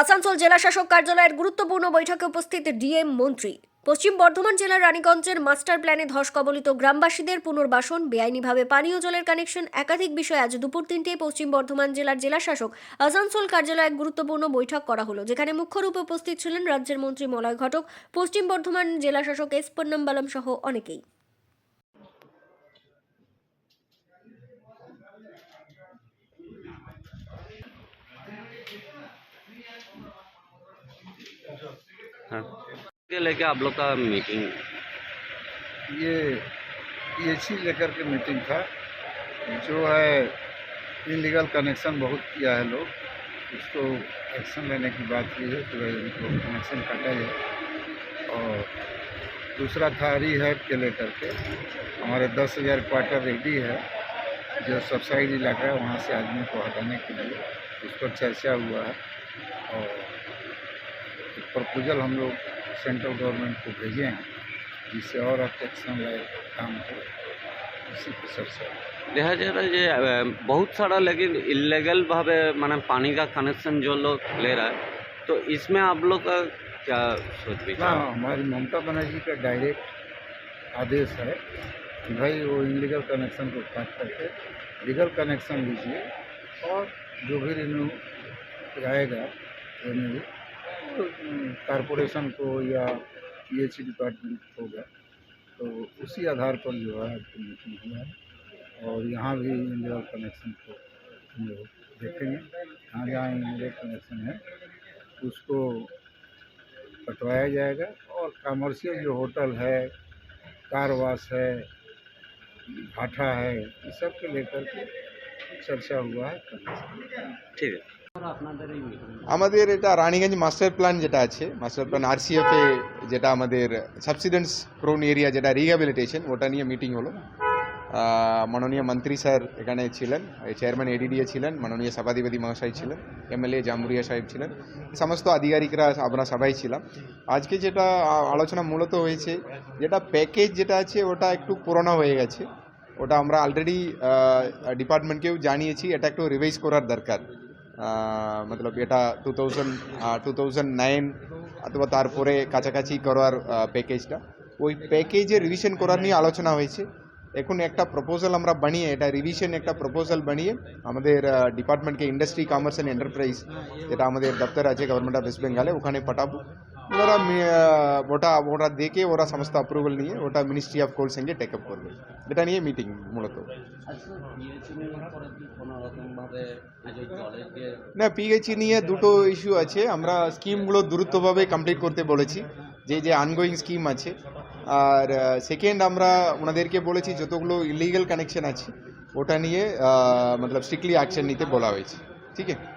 আসানসোল জেলা শাসক কার্যালয়ের গুরুত্বপূর্ণ বৈঠকে উপস্থিত ডিএম মন্ত্রী। পশ্চিম বর্ধমান জেলার রানীগঞ্জের মাস্টার প্ল্যানে ধস কবলিত গ্রামবাসীদের পুনর্বাসন, বেআইনিভাবে পানীয় জলের কানেকশন একাধিক বিষয় আজ দুপুর তিনটেয় পশ্চিম বর্ধমান জেলার জেলা শাসক আসানসোল কার্যালয়ে এক গুরুত্বপূর্ণ বৈঠক করা হলো, যেখানে মুখ্য রূপে উপস্থিত ছিলেন রাজ্যের মন্ত্রী মলয় ঘটক, পশ্চিম বর্ধমান জেলা শাসক এস পন্নম্বালম সহ অনেকেই। हाँ। के लेके आप लोग का मीटिंग ये पीएचई लेकर के मीटिंग था। जो है इलीगल कनेक्शन बहुत किया है लोग। उसको एक्शन लेने की बात की है तो भाई उनको कनेक्शन काटा जाए और दूसरा था रिहैब के लेकर के। हमारे दस हज़ार क्वार्टर रेडी है। जो सबसाइड इलाका है, वहाँ से आदमी को हटाने के लिए। उस पर चर्चा हुआ है। और एक प्रपोजल हम लोग सेंट्रल गवर्नमेंट को भेजे हैं जिससे और एक्शन लायक काम हो। इसी पर चर्चा देखा जा रहा है ये बहुत सारा लेकिन इलीगल भावे माने पानी का कनेक्शन जो लोग ले रहा है तो इसमें आप लोग का क्या सोच विचार? हमारी ममता बनर्जी का डायरेक्ट आदेश है कि भाई वो इलीगल कनेक्शन को काट करके लीगल कनेक्शन लीजिए और जो भी रिन्यू आएगा रेन्यू कारपोरेशन को या पी एच डिपार्टमेंट होगा तो उसी आधार पर जो है मीटिंग हुआ है और यहाँ भी इलीगल कनेक्शन को हम लोग देखेंगे। जहाँ जहाँ इलीगल कनेक्शन है, उसको कटवाया जाएगा और कमर्शियल जो होटल है, कार वाश है भाठा है, ये सबको लेकर के चर्चा हुआ है। ठीक है। আমাদের এটা রানীগঞ্জ মাস্টার প্ল্যান যেটা আছে মাস্টার প্ল্যান আরসিএফ এ যেটা আমাদের সাবসিডেন্স প্রোন এরিয়া যেটা রিহ্যাবিলিটেশন ওটা নিয়ে মিটিং হলো। মাননীয় মন্ত্রী স্যার এখানে ছিলেন চেয়ারম্যান এডিডিএ ছিলেন, মাননীয় সভাধিপতি মহাশয় ছিলেন এমএলএ জামুরিয়া সাহেব ছিলেন, সমস্ত আধিকারিকরা আমরা সবাই ছিলাম। আজকে যেটা আলোচনা মূলত হয়েছে, যেটা প্যাকেজ যেটা আছে, ওটা একটু পুরনো হয়ে গেছে। ওটা আমরা অলরেডি ডিপার্টমেন্টকেও জানিয়েছি, এটা একটু রিভাইজ করার দরকার। মতলব এটা two thousand two thousand nine অথবা তারপরে কাছাকাছি করার প্যাকেজটা ওই প্যাকেজে রিভিশন করার নিয়ে আলোচনা হয়েছে। এখন একটা প্রপোজাল আমরা বানিয়ে, এটা রিভিশন একটা প্রপোজাল বানিয়ে আমাদের ডিপার্টমেন্টকে ইন্ডাস্ট্রি কমার্স অ্যান্ড এন্টারপ্রাইজ যেটা আমাদের দপ্তর আছে গভর্নমেন্ট অফ ওয়েস্ট বেঙ্গলে ওখানে পাঠাবো। ওরা ওটা ওটা দেখে ওরা সমস্ত অ্যাপ্রুভাল নিয়ে ওটা মিনিস্ট্রি অফ কোল সঙ্গে টেক আপ করবে এটা নিয়ে মিটিং মূলত না পিএইচি নিয়ে দুটো ইস্যু আছে আমরা স্কিমগুলো দ্রুতভাবে কমপ্লিট করতে বলেছি যে যে আনগোয়িং স্কিম আছে আর সেকেন্ড আমরা ওনাদেরকে বলেছি যতগুলো ইলিগাল কানেকশন আছে ওটা নিয়ে মতলব স্ট্রিক্টলি অ্যাকশন নিতে বলা হয়েছে ঠিক আছে